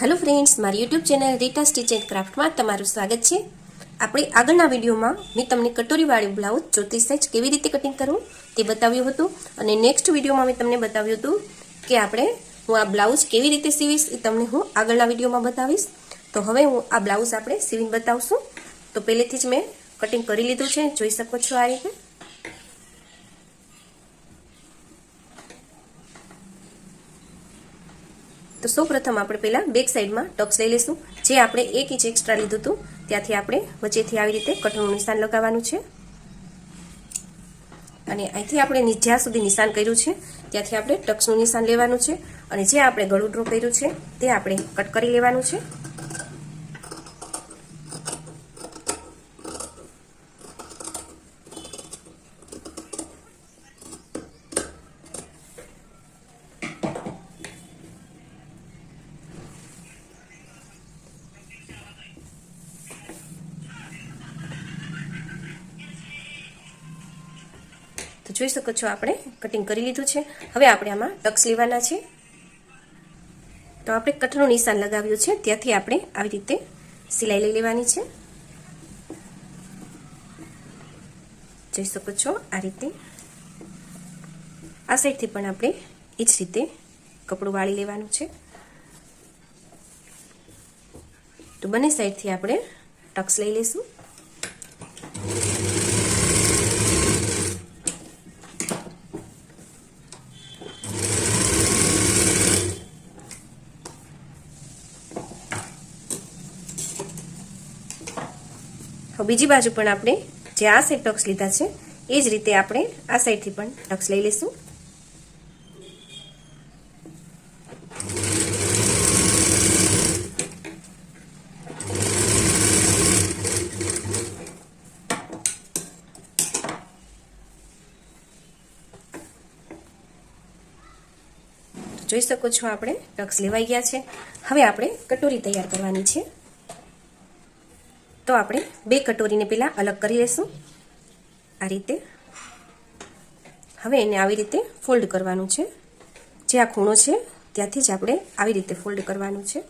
Hello friends મારી YouTube channel Rita stitch and ક્રાફ્ટમાં તમારું સ્વાગત છે. આપણે આગળના વિડીયોમાં મેં તમને કટોરીવાળું બ્લાઉઝ ચોત્રીસ સાઇઝ કેવી રીતે કટિંગ કરવું તે બતાવ્યું હતું અને નેક્સ્ટ વિડીયોમાં મેં તમને બતાવ્યું હતું કે આપણે હું આ બ્લાઉઝ કેવી રીતે સીવીશ એ તમને હું આગળના વિડીયોમાં બતાવીશ. તો હવે હું આ બ્લાઉઝ આપણે સીવીને બતાવશું. તો પહેલેથી જ મેં કટિંગ કરી લીધું છે. જોઈ શકો છો આ રીતે. તો સૌ પ્રથમ આપણે પહેલાં બેક સાઈડમાં ટક્સ લઈ લઈશું. જે આપણે એક ઇંચ એક્સ્ટ્રા લીધું હતું. ત્યાંથી આપણે વચ્ચેથી આવી રીતે કટનું નિશાન લગાવવાનું છે. અને અહીંથી આપણે જ્યાં સુધી નિશાન કર્યું છે, ત્યાંથી આપણે ટક્સનું નિશાન લેવાનું છે. અને જે આપણે ગળું ડ્રો કર્યું છે, તે આપણે કટ કરી લેવાનું છે. જોઈ શકો છો આપણે. કટિંગ કરી લીધું છે. હવે આપણે આમાં ટક્સ લેવાના છે. તો આપણે કટનું નિશાન લગાવ્યું છે. ત્યાંથી આપણે આવી રીતે સિલાઈ લઈ લેવાની છે. જોઈ શકો છો આ રીતે. આ સાઈડથી પણ આપણે એ જ રીતે કપડું વાળી લેવાનું છે. તો બંને સાઈડથી આપણે ટક્સ લઈ લઈશું. હવે બીજી બાજુ પણ આપણે જે આ સાઈડ ટક્સ લીધા છે, એ જ રીતે આપણે આ સાઈડથી પણ ટક્સ લઈ લઈશું. જોઈ શકો છો, આપણે ટક્સ લેવાઈ ગયા છે. હવે આપણે કટોરી તૈયાર કરવાની છે. તો આપણે બે કટોરીને પહેલાં અલગ કરી લઈશું આ રીતે. હવે એને આવી રીતે ફોલ્ડ કરવાનું છે. જે આ ખૂણો છે, ત્યાંથી જ આપણે આવી રીતે ફોલ્ડ કરવાનું છે.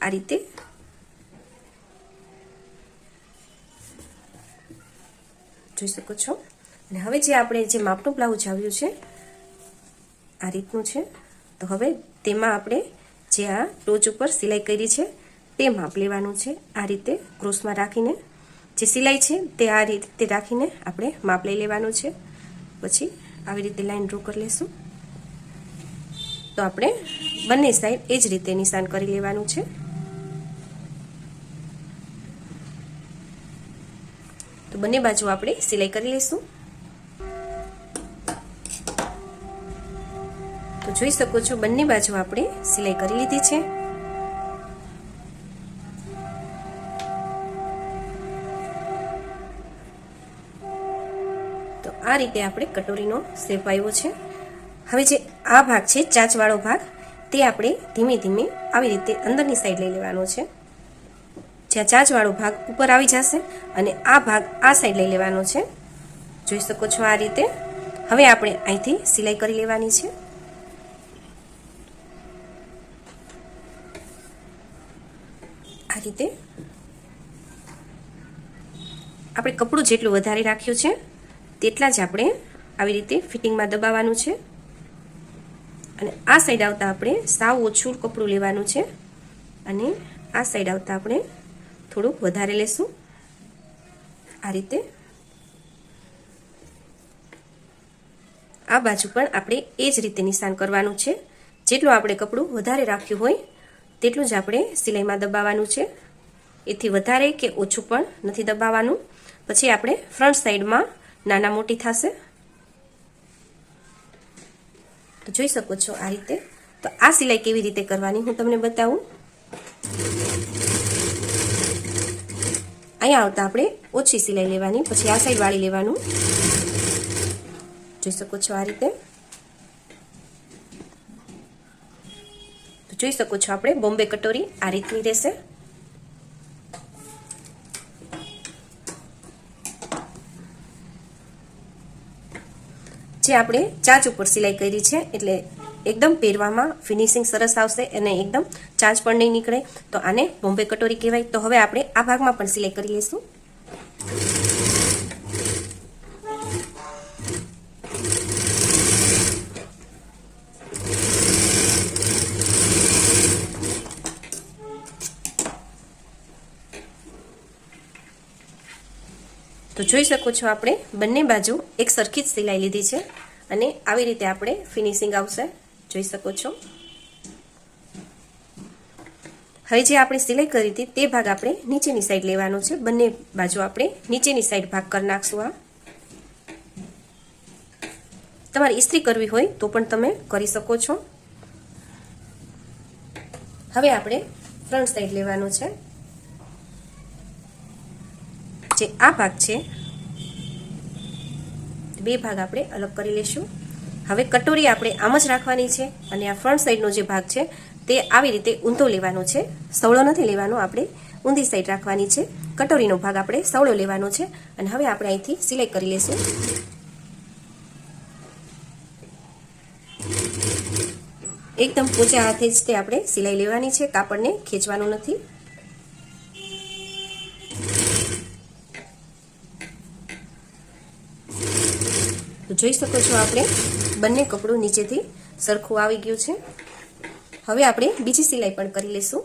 આ રીતે. જોઈ શકો છો? અને હવે જે આપણે જે માપનું બ્લાઉઝ આવ્યું છે, આ રીતનું છે. તો હવે તેમાં આપણે જે આ ટોચ ઉપર સિલાઈ કરી છે તે માપ લેવાનું છે આ રીતે ક્રોસમાં રાખીને. જે સિલાઈ છે તે આ રીતે રાખીને આપણે માપ લઈ લેવાનું છે. પછી આવી રીતે લાઈન ડ્રો કરી લેશું. તો આપણે બંને સાઈડ એ જ રીતે નિશાન કરી લેવાનું છે. તો બંને બાજુ આપણે સિલાઈ કરી લઈશું તો જોઈ શકો છો બંને બાજુ આપણે સિલાઈ કરી લીધી છે. આ રીતે આપણે કટોરીનો શેપ આવ્યો છે. હવે જે આ ભાગ છે, ચાંચવાળો ભાગ, તે આપણે ધીમે ધીમે આવી રીતે અંદરની સાઈડ લઈ લેવાનો છે. જ્યાં ચાંચવાળો ભાગ ઉપર આવી જશે અને આ ભાગ આ સાઈડ લઈ લેવાનો છે. જોઈ શકો છો આ રીતે. હવે આપણે અહીંથી સિલાઈ કરી લેવાની છે. આ રીતે. આપણે કપડું જેટલું વધારે રાખ્યું છે તેટલા જ આપણે આવી રીતે ફિટિંગમાં દબાવવાનું છે. અને આ સાઈડ આવતા આપણે સાવ ઓછું કપડું લેવાનું છે. અને આ સાઈડ આવતા આપણે થોડુંક વધારે લેશું. આ રીતે. આ બાજુ પણ આપણે એ જ રીતે નિશાન કરવાનું છે. જેટલું આપણે કપડું વધારે રાખ્યું હોય, તેટલું જ આપણે સિલાઈમાં દબાવવાનું છે. એથી વધારે કે ઓછું પણ નથી દબાવવાનું. પછી આપણે ફ્રન્ટ સાઈડમાં નાના મોટી થશે? તો જોઈ શકો છો આ રીતે. તો આ સિલાઈ કેવી રીતે કરવાની હું તમને બતાવું. અહીંયા આવતા આપણે ઓછી સિલાઈ લેવાની, પછી આ સાઈડ વાળી લેવાનું. જોઈ શકો છો આ રીતે. જોઈ શકો છો આપણે બોમ્બે કટોરી આ રીતની રહેશે. જે આપણે ચાચ ઉપર સિલાઈ કરી છે, એટલે એકદમ પહેરવામાં ફિનિશિંગ સરસ આવશે અને એકદમ ચાંચ પણ નહીં નીકળે. તો આને બોમ્બે કટોરી કહેવાય. તો હવે આપણે આ ભાગમાં પણ સિલાઈ કરી લઈશું. તો જોઈ શકો છો આપણે બંને બાજુ એક સરખી જ સિલાઈ લીધી છે. અને આવી રીતે આપણે ફિનિશિંગ આવશે. જોઈ શકો છો. હવે જે આપણે સિલાઈ કરી હતી તે ભાગ આપણે નીચેની સાઈડ લેવાનો છે. બંને બાજુ આપણે નીચેની સાઈડ ભાગ કરી નાખશું આ. તમારે ઇસ્ત્રી કરવી હોય તો પણ તમે કરી શકો છો. હવે આપણે ફ્રન્ટ સાઈડ લેવાનું છે. જે આ ભાગ છે બે ભાગ આપણે અલગ કરી લઈશું હવે કટોરી આપણે આમ જ રાખવાની છે અને આ ફ્રન્ટ સાઈડનો જે ભાગ છે તે આવી રીતે ઊંધો લેવાનો છે. સવળો નથી લેવાનો, આપણે ઊંધી સાઈડ રાખવાની છે. કટોરીનો ભાગ આપણે સવળો લેવાનો છે અને હવે આપણે અહીંથી સિલાઈ કરી લઈશું એકદમ પોચા હાથે જ તે આપણે સિલાઈ લેવાની છે. કાપડને ખેંચવાનું નથી. તો જોઈ શકો છો આપણે બંને કપડું નીચેથી સરખું આવી ગયું છે. હવે આપણે બીજી સિલાઈ પણ કરી લઈશું.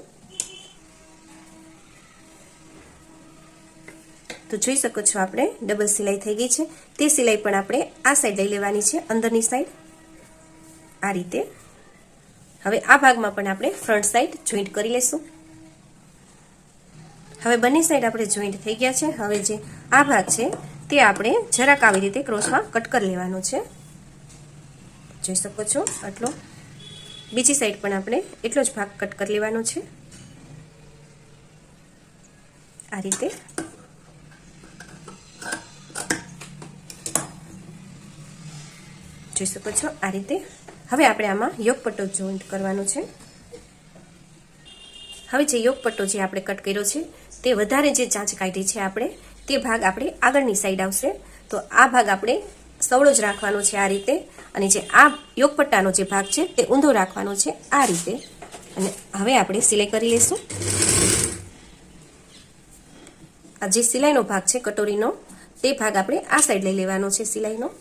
તો જોઈ શકો છો આપણે ડબલ સિલાઈ થઈ ગઈ છે. તે સિલાઈ પણ આપણે આ સાઈડ લઈ લેવાની છે, અંદરની સાઈડ આ રીતે. હવે આ ભાગમાં પણ આપણે ફ્રન્ટ સાઈડ જોઈન્ટ કરી લઈશું. હવે બંને સાઈડ આપણે જોઈન્ટ થઈ ગયા છે. હવે જે આ ભાગ છે તે આપણે જરાક આવી રીતે ક્રોસમાં કટ કરી લેવાનો છે. જોઈ શકો છો, આટલો. બીજી સાઈડ પણ આપણે એટલો જ ભાગ કટ કરી લેવાનો છે. આ રીતે. જોઈ શકો છો, આ રીતે. હવે આપણે આમાં યોગપટ્ટો જોઈન્ટ કરવાનો છે. હવે જે યોગપટ્ટો જે આપણે કટ કર્યો છે, તે વધારે જે ચાંચ કાઢી છે આપણે તે ભાગ આપણે આગળની સાઈડ આવશે. તો આ ભાગ આપણે સવળો જ રાખવાનો છે આ રીતે. અને જે આ યોગપટ્ટાનો જે ભાગ છે, તે ઊંધો રાખવાનો છે આ રીતે. અને હવે આપણે સિલાઈ કરી લઈશું. આ જે સિલાઈનો ભાગ છે, કટોરીનો, તે ભાગ આપણે આ સાઈડ લઈ લેવાનો છે સિલાઈનો.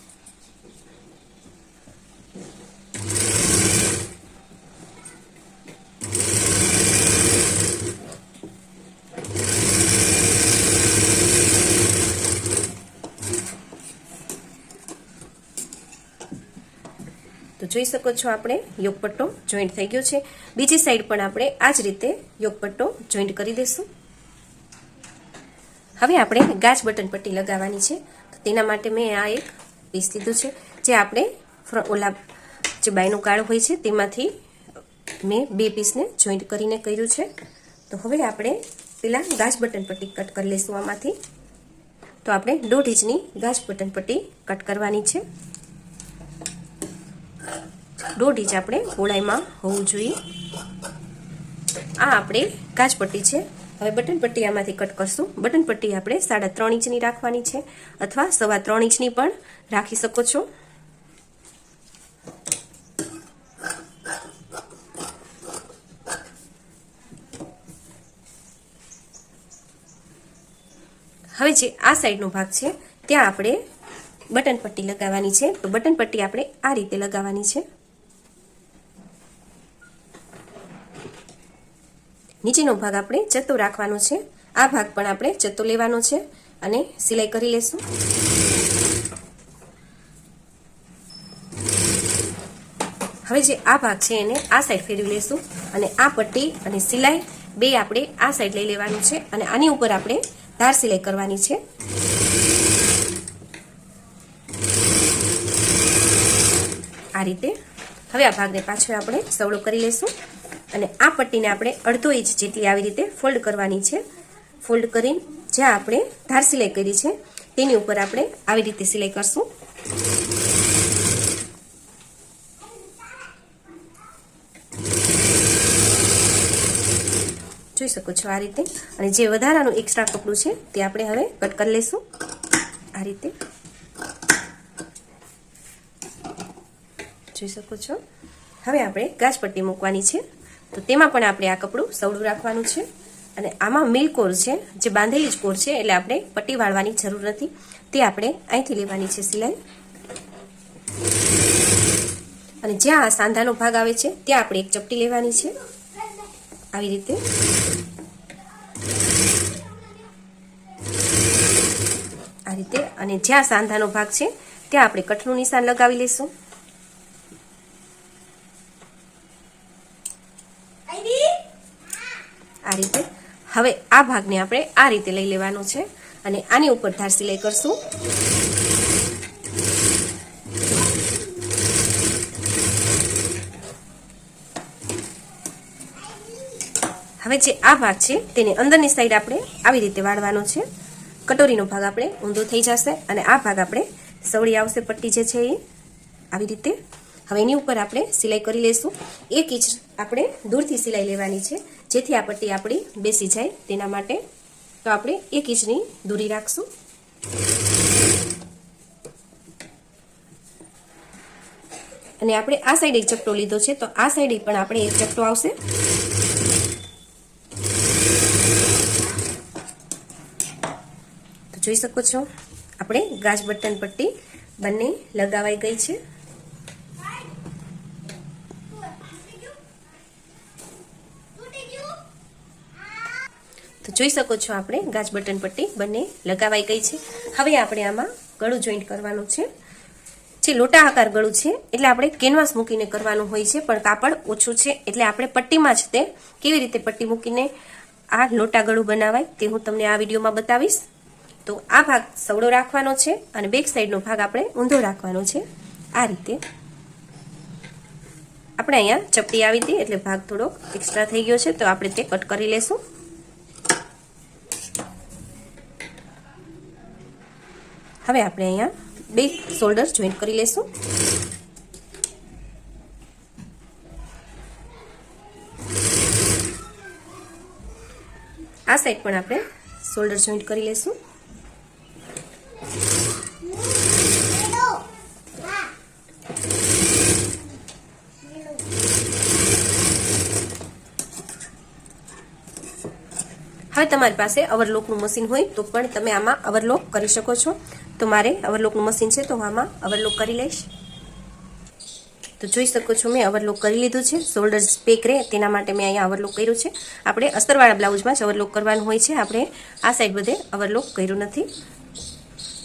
જોઈ શકો છો આપણે. યોગપટ્ટો જોઈન્ટ થઈ ગયો છે. બીજી સાઈડ પણ આપણે આ જ રીતે યોગપટ્ટો જોઈન્ટ કરી દઈશું. હવે આપણે ગાજ બટન પટ્ટી લગાવવાની છે. તેના માટે મેં આ એક પીસ લીધું છે, જે આપણે ઓલા જે બાયનું કાળ હોય છે, તેમાંથી મેં બે પીસને જોઈન્ટ કરીને કર્યું છે. તો હવે આપણે પેલા ગાજ બટન પટ્ટી કટ કરી લઈશું આમાંથી. તો આપણે દોઢ ઇંચની ગાજ બટન પટ્ટી કટ કરવાની છે. દોઢ ઇંચ આપણે પહોળાઈમાં હોવું જોઈએ. આ આપણે કાચપટ્ટી છે. હવે બટન પટ્ટી આમાંથી કટ કરશું. બટન પટ્ટી આપણે સાડા ત્રણ ઇંચની રાખવાની છે અથવા સવા ત્રણ ઇંચની પણ રાખી શકો છો. હવે જે આ સાઈડનો ભાગ છે, ત્યાં આપણે બટન પટ્ટી લગાવવાની છે. તો બટન પટ્ટી આપણે આ રીતે લગાવવાની છે. નીચેનો ભાગ આપણે ચત્તો રાખવાનો છે. આ ભાગ પણ આપણે ચત્તો લેવાનો છે અને સિલાઈ કરી લેશું. હવે જે આ ભાગ છે એને આ સાઈડ ફેરવી લેશું અને આ પટ્ટી અને સિલાઈ બે આપણે આ સાઈડ લઈ લેવાનું છે અને આની ઉપર આપણે ધાર સિલાઈ કરવાની છે. આ રીતે. હવે આ ભાગને પાછળ આપણે સવળો કરી લઈશું અને આ પટ્ટીને આપણે અડધો ઇંચ જેટલી આવી રીતે ફોલ્ડ કરવાની છે. ફોલ્ડ કરીને જ્યાં આપણે ધાર સિલાઈ કરી છે, તેની ઉપર આપણે આવી રીતે સિલાઈ કરશું. જોઈ શકો છો આ રીતે. અને જે વધારાનું એક્સ્ટ્રા કપડું છે, તે આપણે હવે કટ કરી લઈશું આ રીતે. જોઈ શકો છો. હવે આપણે ગાજપટ્ટી મૂકવાની છે. તો તેમાં પણ આપણે આ કપડું સવડું રાખવાનું છે અને આમાં મિલ કોર છે, જે બાંધેલી જ કોર છે, એટલે આપણે પટ્ટી વાળવાની જરૂર નથી. તે આપણે અહીંથી લેવાની છે સિલાઈ. અને જ્યાં સાંધાનો ભાગ આવે છે, ત્યાં આપણે એક ચપટી લેવાની છે. આવી રીતે. આ રીતે. અને જ્યાં સાંધાનો ભાગ છે, ત્યાં આપણે કઠનું નિશાન લગાવી લઈશું આ રીતે. હવે આ ભાગને આપણે આ રીતે લઈ લેવાનો છે અને આની ઉપર ધાર સિલાઈ કરશું. હવે જે આ ભાગ છે તેને અંદરની સાઈડ આપણે આવી રીતે વાળવાનો છે. કટોરીનો ભાગ આપણે ઊંધો થઈ જશે અને આ ભાગ આપણે સવળી આવશે પટ્ટી જે છે એ. આવી રીતે. હવે એની ઉપર આપણે સિલાઈ કરી લઈશું એક ઇંચ આપણે દૂરથી સિલાઈ લેવાની છે. જેથી આ પટ્ટી આપણી બેસી જાય તેના માટે તો આપણે એક ઇંચની દૂરી રાખશું. અને આપણે આ સાઈડ એક ચપટો લીધો છે, તો આ સાઈડ પણ આપણે એક ચપટો આવશે. તો જોઈ શકો છો, આપણે ગાજ બટન પટ્ટી બંને લગાવાઈ ગઈ છે. તો જોઈ શકો છો આપણે ગાજ બટન પટ્ટી બંને લગાવાઈ ગઈ છે. હવે આપણે આમાં ગળું જોઈન્ટ કરવાનું છે. જે લોટા આકાર ગળું છે, એટલે આપણે કેનવાસ મૂકીને કરવાનું હોય છે, પણ કાપડ ઓછું છે, એટલે આપણે પટ્ટીમાં જ તે કેવી રીતે પટ્ટી મૂકીને આ લોટા ગળું બનાવાય તે હું તમને આ વિડીયોમાં બતાવીશ. તો આ ભાગ સવડો રાખવાનો છે અને બેક સાઈડનો ભાગ આપણે ઊંધો રાખવાનો છે. આ રીતે. આપણે અહીંયા ચપટી આવી હતી, એટલે ભાગ થોડોક એક્સ્ટ્રા થઈ ગયો છે, તો આપણે તે કટ કરી લેશું. હવે આપણે અહીંયા બે શોલ્ડર જોઈન્ટ કરી લેશું. આ સાઈડ પણ આપણે શોલ્ડર જોઈન્ટ કરી લેશું. હવે તમારી પાસે અવરલોકનું મશીન હોય તો પણ તમે આમાં અવરલોક કરી શકો છો. તો મારે અવરલોકનું મશીન છે તો હું આમાં અવરલોક કરી લઈશ. તો જોઈ શકો છો મેં અવરલોક કરી લીધું છે. શોલ્ડર પેક રહે તેના માટે મેં અહીંયા અવરલોક કર્યું છે. આપણે અસ્તરવાળા બ્લાઉઝમાં જ અવરલોક કરવાનું હોય છે. આપણે આ સાઈડ બધે અવરલોક કર્યું નથી.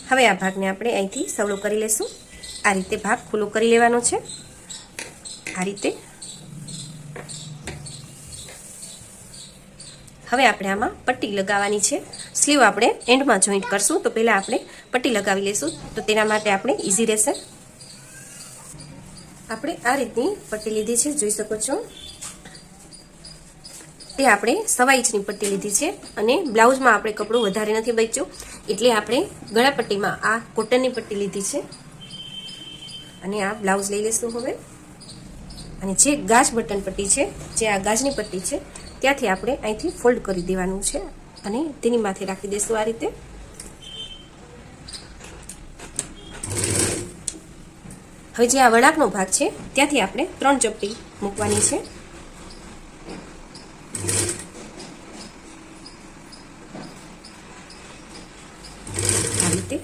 હવે આ ભાગને આપણે અહીંથી સવળો કરી લેશું. આ રીતે ભાગ ખુલ્લો કરી લેવાનો છે. આ રીતે. હવે આપણે આમાં પટ્ટી લગાવવાની છે. સ્લીવ આપણે એન્ડમાં જોઈન્ટ કરશું. તો પહેલાં આપણે પટ્ટી લગાવી લઈશું. તો તેના માટે આપણે ઇઝી રહેશે. આપણે આ રીતની પટ્ટી લીધી છે, જોઈ શકો છો. તે આપણે સવા ઇંચની પટ્ટી લીધી છે અને બ્લાઉઝમાં આપણે કપડું વધારે નથી બચ્યું. એટલે આપણે ગળાપટ્ટીમાં આ કોટનની પટ્ટી લીધી છે. અને આ બ્લાઉઝ લઈ લઈશું હવે. અને જે ગાજ બટન પટ્ટી છે, જે આ ગાજની પટ્ટી છે, ત્યાંથી આપણે અહીંથી ફોલ્ડ કરી દેવાનું છે. અને તેની માથે રાખી દઈશું આ રીતે. હવે જે આ વળાકનો ભાગ છે, ત્યાંથી આપણે ત્રણ ચપટી મૂકવાની છે. આ રીતે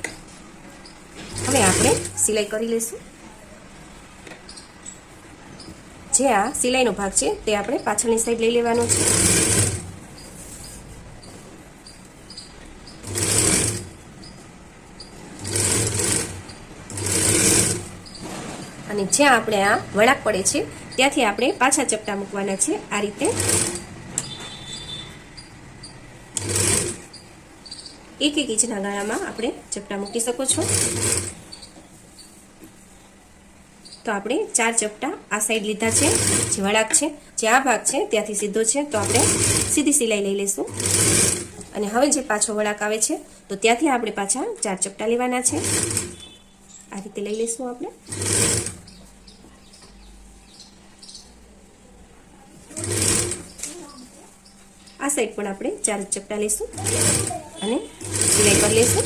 હવે આપણે સિલાઈ કરી લઈશું. જે આ સિલાઈનો ભાગ છે, તે આપણે પાછળની સાઈડ લઈ લેવાનો છે અને જ્યાં આપણે આ વળાક પડે છે, ત્યાંથી આપણે પાછા ચપટા મૂકવાના છે. આ રીતે. એક એક ઇંચના ગાળામાં આપણે ચપટા મૂકી શકો છો. તો આપણે ચાર ચપટા આ સાઈડ લીધા છે, જે વળાક છે, જે આ ભાગ છે, ત્યાંથી સીધો છે. તો આપણે સીધી સિલાઈ લઈ લઈશું. અને હવે જે પાછો વળાક આવે છે, તો ત્યાંથી આપણે પાછા ચાર ચપટા લેવાના છે. આ રીતે લઈ લઈશું આપણે. સાઈડ પણ આપણે ચાર ચપટા લઈશું અને સિલાઈ કરી લઈશું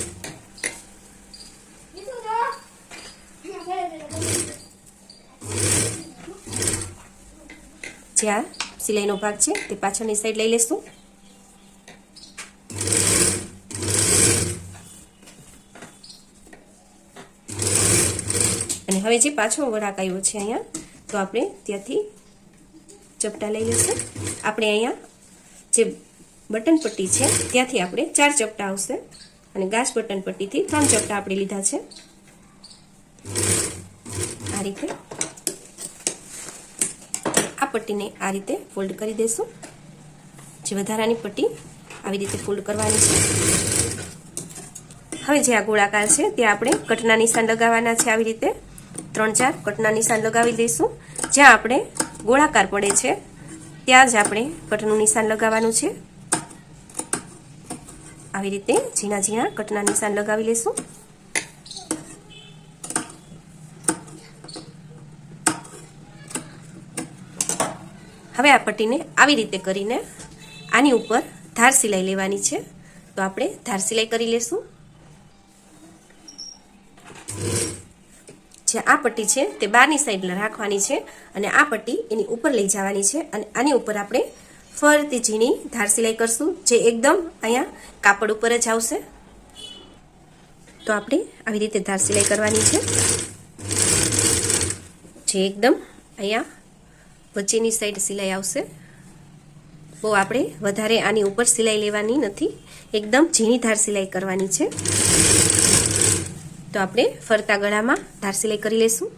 જે આ સિલાઈનો ભાગ છે તે પાછળની સાઈડ લઈ લેશું. અને હવે જે પાછો વળાક આવ્યો છે અહીંયા, તો આપણે ત્યાંથી ચપટા લઈ લઈશું આપણે અહીંયા જે બટન પટ્ટી છે, ત્યાંથી આપણે ચાર ચપટા આવશે. અને ગાસ બટન પટ્ટીથી ત્રણ ચપટા આપણે લીધા છે. આ રીતે આ પટ્ટીને આ રીતે ફોલ્ડ કરી દઈશું જે વધારાની પટ્ટી આવી રીતે ફોલ્ડ કરવાની છે. હવે જે આ ગોળાકાર છે ત્યાં આપણે કટના નિશાન લગાવવાના છે આવી રીતે. ત્રણ ચાર કટના નિશાન લગાવી દઈશું. જ્યાં આપણે ગોળાકાર પડે છે ત્યાં જ આપણે કટનું નિશાન લગાવવાનું છે. આવી રીતે ઝીણા ઝીણા કટના નિશાન લગાવી લઈશું હવે આ પટ્ટીને આવી રીતે કરીને આની ઉપર ધાર સિલાઈ લેવાની છે. તો આપણે ધાર સિલાઈ કરી લેશું. જે આ પટ્ટી છે તે બહારની સાઈડ રાખવાની છે અને આ પટ્ટી એની ઉપર લઈ જવાની છે અને આની ઉપર આપણે ફરતી ઝીણી ધાર સિલાઈ કરશું જે એકદમ અહીંયા કાપડ ઉપર જ આવશે. તો આપણે આવી રીતે ધાર સિલાઈ કરવાની છે. જે એકદમ અહીંયા વચ્ચેની સાઈડ સિલાઈ આવશે. બહુ આપણે વધારે આની ઉપર સિલાઈ લેવાની નથી. એકદમ ઝીણી ધાર સિલાઈ કરવાની છે. તો આપણે ફરતા ગળામાં ધાર સિલાઈ કરી લઈશું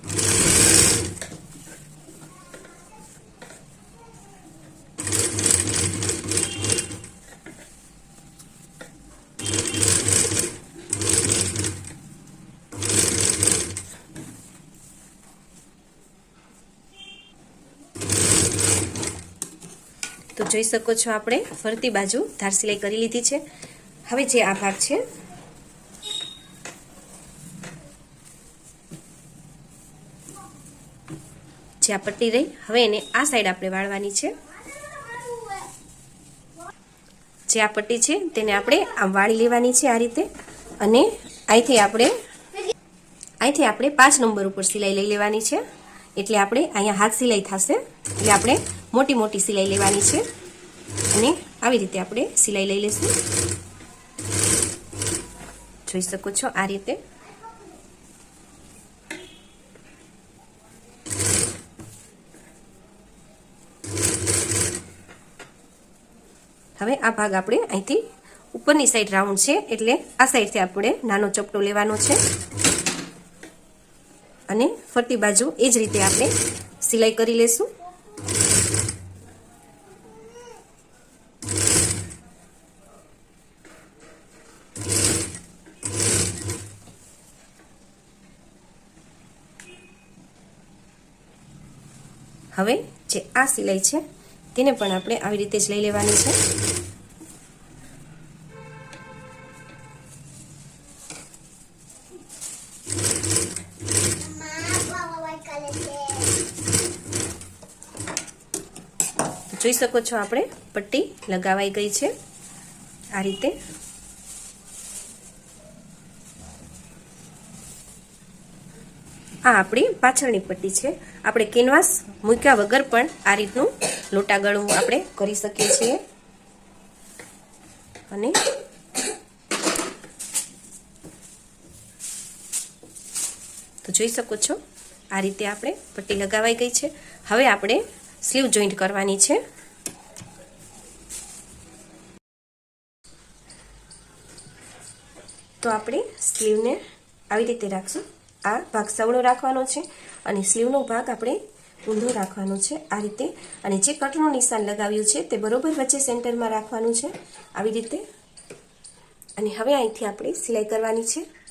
તો જોઈ શકો છો આપણે ફરતી બાજુ ધાર સિલાઈ કરી લીધી છે. હવે જે આ ભાગ છે જે આ પટ્ટી રહી હવે એને આ સાઈડ આપણે વાળવાની છે. જે આ પટ્ટી છે, તેને આપણે આમ વાળી લેવાની છે આ રીતે. અને અહીંથી આપણે અહીંથી આપણે પાંચ નંબર ઉપર સિલાઈ લઈ લેવાની છે. એટલે આપણે અહીંયા હાથ સિલાઈ થશે. એટલે આપણે મોટી મોટી સિલાઈ લેવાની છે. અને આવી રીતે આપણે સિલાઈ લઈ લઈશું જોઈ શકો છો આ રીતે. હવે આ ભાગ આપણે અહીંથી ઉપરની સાઈડ રાઉન્ડ છે, એટલે આ સાઈડથી આપણે નાનો ચપટો લેવાનો છે. અને ફરતી બાજુ એ જ રીતે આપણે સિલાઈ કરી લેશું. હવે જે આ સિલાઈ છે તેને પણ આપણે આવી રીતે જ લઈ લેવાની છે. જોઈ શકો છો આપણે પટ્ટી લગાવાઈ ગઈ છે આ રીતે. આ આપણી પાછળની પટ્ટી છે. આપણે કેનવાસ મૂક્યા વગર પણ આ રીતનું લોટા ગળવું આપણે કરી શકીએ છીએ. અને તો જોઈ શકો છો, આ રીતે આપણે પટ્ટી લગાવાઈ ગઈ છે. હવે આપણે સ્લીવ જોઈન્ટ કરવાની છે. તો આપણે સ્લીવને આવી રીતે રાખશું. આ ભાગ સવળો રાખવાનો છે અને સ્લીવનો ભાગ આપણે ઊંધો રાખવાનો છે આ રીતે. અને જે કટનું નિશાન લગાવ્યું છે તે બરોબર વચ્ચે સેન્ટરમાં રાખવાનું છે. આવી રીતે. અને હવે અહીંથી આપણે સિલાઈ કરવાની છે.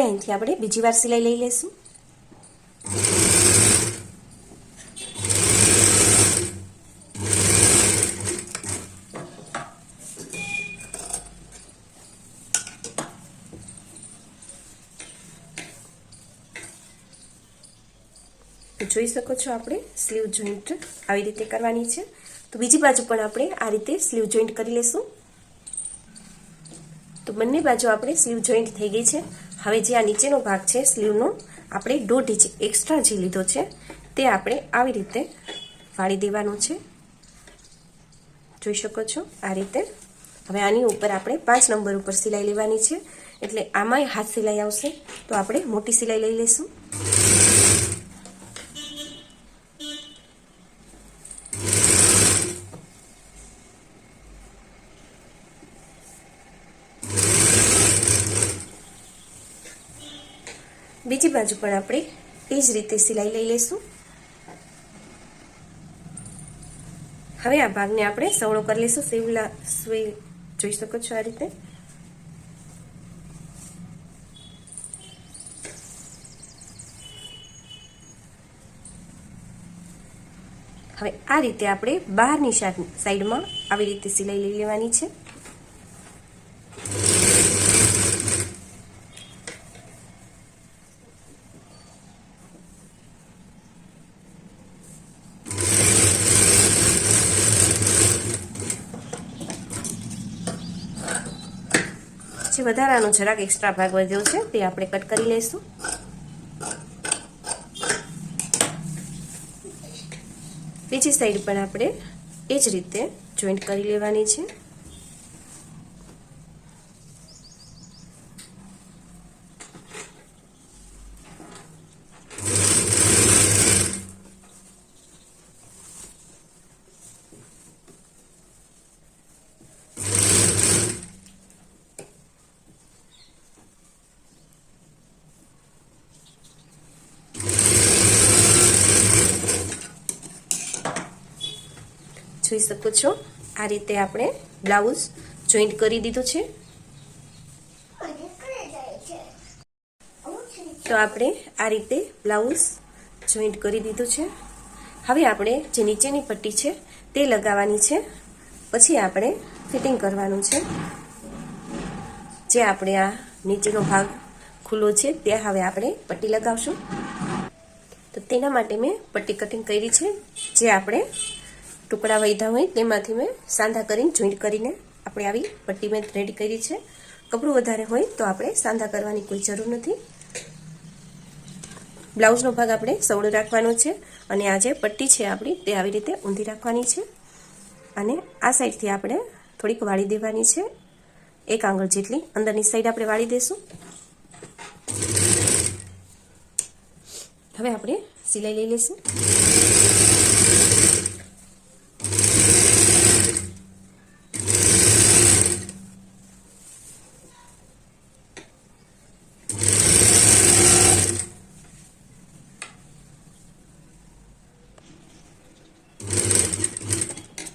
હવે અહીંથી આપણે બીજી વાર સિલાઈ લઈ લઈશું જોઈ શકો છો આપણે સ્લીવ જોઈન્ટ આવી રીતે કરવાની છે તો બીજી બાજુ પણ આપણે આ રીતે સ્લીવ જોઈન્ટ કરી લેશું તો બંને બાજુ આપણે સ્લીવ જોઈન્ટ થઈ ગઈ છે હવે જે આ નીચેનો ભાગ છે, સ્લીવનો, આપણે દોઢ ઇંચ એક્સ્ટ્રા જે લીધો છે, તે આપણે આવી રીતે વાળી દેવાનું છે. જોઈ શકો છો આ રીતે. હવે આની ઉપર આપણે પાંચ નંબર ઉપર સિલાઈ લેવાની છે. એટલે આમાંય હાથ સિલાઈ આવશે, તો આપણે મોટી સિલાઈ લઈ લઈશું. બીજી પણ આપણે એ જ રીતે સિલાઈ લઈ લઈશું. હવે આ ભાગને આપણે સવળો કરી લઈશું. સેવલા સુઈ જોઈ શકો છો આ રીતે. હવે આ રીતે આપણે બહારની સાઈડમાં આવી રીતે સિલાઈ લઈ લેવાની છે. જે વધારાનો જરાક એક્સ્ટ્રા ભાગ વધ્યો છે, તે આપણે કટ કરી લઈશું. બીજી સાઈડ પણ આપણે એ જ રીતે જોઈન્ટ કરી લેવાની છે. શકો છો. આ રીતે આપણે બ્લાઉઝ જોઈન્ટ કરી દીધું છે. તો આપણે આ રીતે બ્લાઉઝ જોઈન્ટ કરી દીધું છે. હવે આપણે જે નીચેની પટ્ટી છે તે લગાવવાની છે. પછી આપણે ફિટિંગ કરવાનું છે. જે આપણે આ નીચેનો ભાગ ખુલ્લો છે ત્યાં હવે આપણે પટ્ટી લગાવશું. તો તેના માટે મેં પટ્ટી કટિંગ કરી છે. જે આપણે ટુકડા વૈધા હોય તેમાંથી મેં સાંધા કરીને જોઈન્ટ કરીને આપણે આવી પટ્ટી મેં રેડી કરી છે. કપડું વધારે હોય તો આપણે સાંધા કરવાની કોઈ જરૂર નથી. બ્લાઉઝનો ભાગ આપણે સવડો રાખવાનો છે અને આ જે પટ્ટી છે આપણી તે આવી રીતે ઊંધી રાખવાની છે. અને આ સાઈડથી આપણે થોડીક વાળી દેવાની છે. એક આંગળ જેટલી અંદરની સાઈડ આપણે વાળી દઈશું હવે આપણે સિલાઈ લઈ લઈશું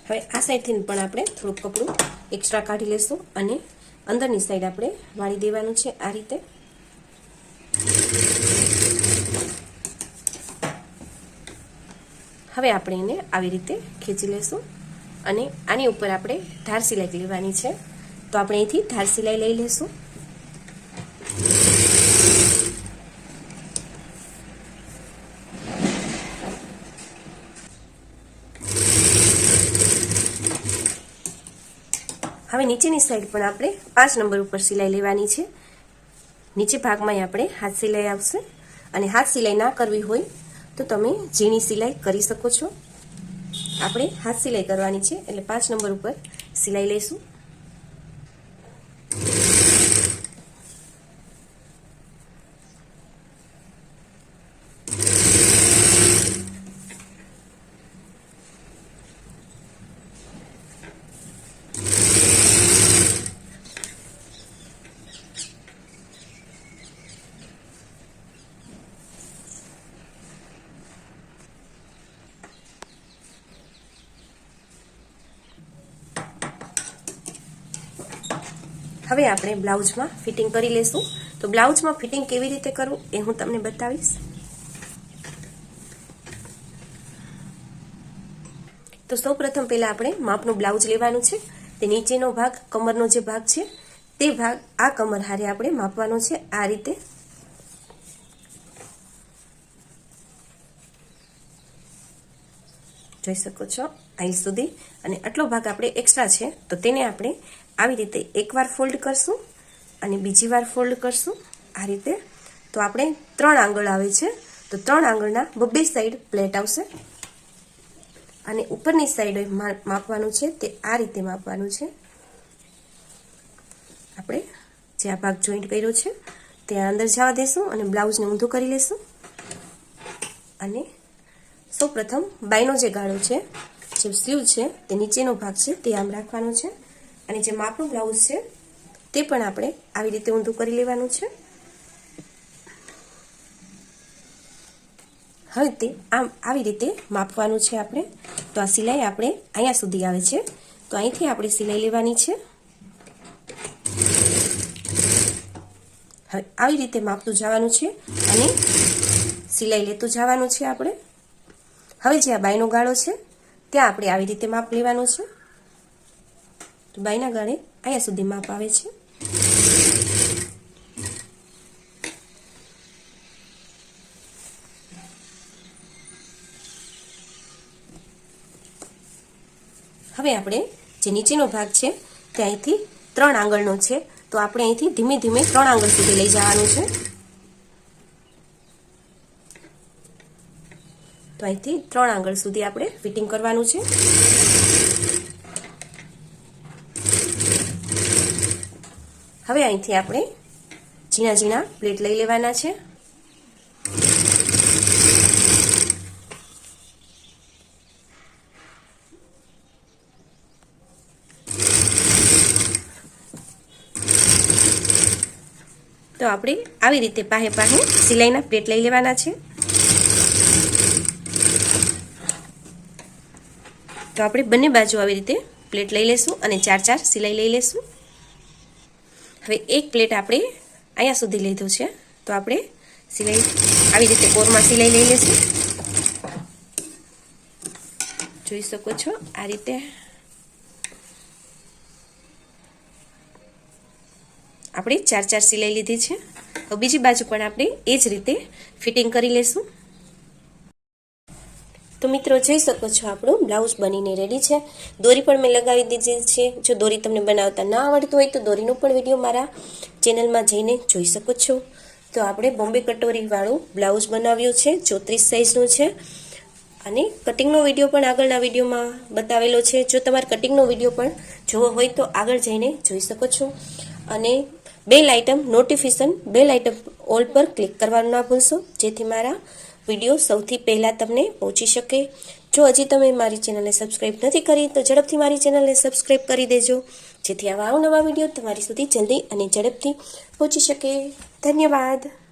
હવે આ સાઈડથી પણ આપણે થોડુંક કપડું એક્સ્ટ્રા કાઢી લઈશું અને અંદરની સાઈડ આપણે વાળી દેવાનું છે આ રીતે. હવે આપણે એને આવી રીતે ખેંચી લઈશું અને આની ઉપર આપણે ધાર સિલાઈ લેવાની છે. તો આપણે અહીંથી ધાર સિલાઈ લઈ લઈશું હવે નીચેની સાઈડ પણ આપણે પાંચ નંબર ઉપર સિલાઈ લેવાની છે. નીચે ભાગમાં આપણે હાથ સિલાઈ આવશે અને હાથ સિલાઈ ના કરવી હોય તો તમે ઝીણી સિલાઈ કરી શકો છો. આપણે હાથ સિલાઈ કરવાની છે એટલે પાંચ નંબર ઉપર સિલાઈ લઈશું. હવે આપણે બ્લાઉઝમાં ફિટિંગ કરી લેશું. તો બ્લાઉઝમાં ફિટિંગ કેવી રીતે કરવું એ હું તમને બતાવીશ. તો સૌ પ્રથમ પહેલા આપણે માપનું બ્લાઉઝ લેવાનું છે. તે નીચેનો ભાગ, કમરનો જે ભાગ છે, તે ભાગ આ કમર હારે આપણે માપવાનો છે. આ રીતે જોઈ શકો છો અહીં સુધી. અને આટલો ભાગ આપણે એક્સ્ટ્રા છે, તો તેને આપણે આવી રીતે એકવાર ફોલ્ડ કરશું અને બીજી વાર ફોલ્ડ કરશું આ રીતે. તો આપણે ત્રણ આંગળ આવે છે. તો ત્રણ આંગળના બબ્બે સાઈડ પ્લેટ આવશે. અને ઉપરની સાઈડ માપવાનું છે તે આ રીતે માપવાનું છે. આપણે જે આ ભાગ જોઈન્ટ કર્યો છે ત્યાં અંદર જવા દેશું અને બ્લાઉઝને ઊંધું કરી લેશું. અને સૌ પ્રથમ બાયનો જે ગાળો છે, જે સ્લીવ છે તે નીચેનો ભાગ છે તે આમ રાખવાનો છે. અને જે માપનું બ્લાઉઝ છે, તે પણ આપણે આવી રીતે ઊંધું કરી લેવાનું છે. હવે તે આમ આવી રીતે માપવાનું છે આપણે. તો આ સિલાઈ આપણે અહીંયા સુધી આવે છે. તો અહીંથી આપણે સિલાઈ લેવાની છે. હવે આવી રીતે માપતું જવાનું છે અને સિલાઈ લેતું જવાનું છે આપણે. હવે જે આ બાયનો ગાળો છે, ત્યાં આપણે આવી રીતે માપ લેવાનું છે. તો બાયના ગાળે અહીંયા સુધી માપ આવે છે. હવે આપણે જે નીચેનો ભાગ છે તે અહીંથી ત્રણ આંગળનો છે. તો આપણે અહીંથી ધીમે ધીમે ત્રણ આંગળ સુધી લઈ જવાનું છે. તો અહીંથી ત્રણ આંગળ સુધી આપણે ફિટિંગ કરવાનું છે. હવે અહીંથી આપણે ઝીણા ઝીણા પ્લેટ લઈ લેવાના છે. તો આપણે આવી રીતે પાહે પાહે સિલાઈના પ્લેટ લઈ લેવાના છે. તો આપણે બંને બાજુ આવી રીતે પ્લેટ લઈ લેશું અને ચાર ચાર સિલાઈ લઈ લેશું. હવે એક પ્લેટ આપણે અહીંયા સુધી લીધું છે. તો આપણે સિલાઈ આવી રીતે કોરમાં સિલાઈ લઈ લેશું. જોઈ શકો છો આ રીતે. આપણે ચાર ચાર સિલાઈ લીધી છે. તો બીજી બાજુ પણ આપણે એ જ રીતે ફિટિંગ કરી લેશું. તો મિત્રો જોઈ શકો છો આપણું બ્લાઉઝ બનીને રેડી છે. દોરી પણ મેં લગાવી દીધી છે. જો દોરી તમને બનાવતા ના આવડતું હોય તો દોરીનો પણ વીડિયો મારા ચેનલમાં જઈને જોઈ શકો છો. તો આપણે બોમ્બે કટોરીવાળું બ્લાઉઝ બનાવ્યું છે. ચોત્રીસ સાઇઝનું છે. અને કટિંગનો વીડિયો પણ આગળના વિડીયોમાં બતાવેલો છે. જો તમારે કટિંગનો વીડિયો પણ જોવો હોય તો આગળ જઈને જોઈ શકો છો. અને bell item notification bell item all પર ક્લિક કરવાનું ના ભૂલશો. જેથી મારા વીડિયો સૌથી પહેલાં તમને પહોંચી શકે. જો હજી તમે મારી ચેનલને સબસ્ક્રાઈબ નથી કરી, તો ઝડપથી મારી ચેનલને સબસ્ક્રાઈબ કરી દેજો. જેથી આવા નવા વીડિયો તમારી સુધી જલ્દી અને ઝડપથી પહોંચી શકે. ધન્યવાદ.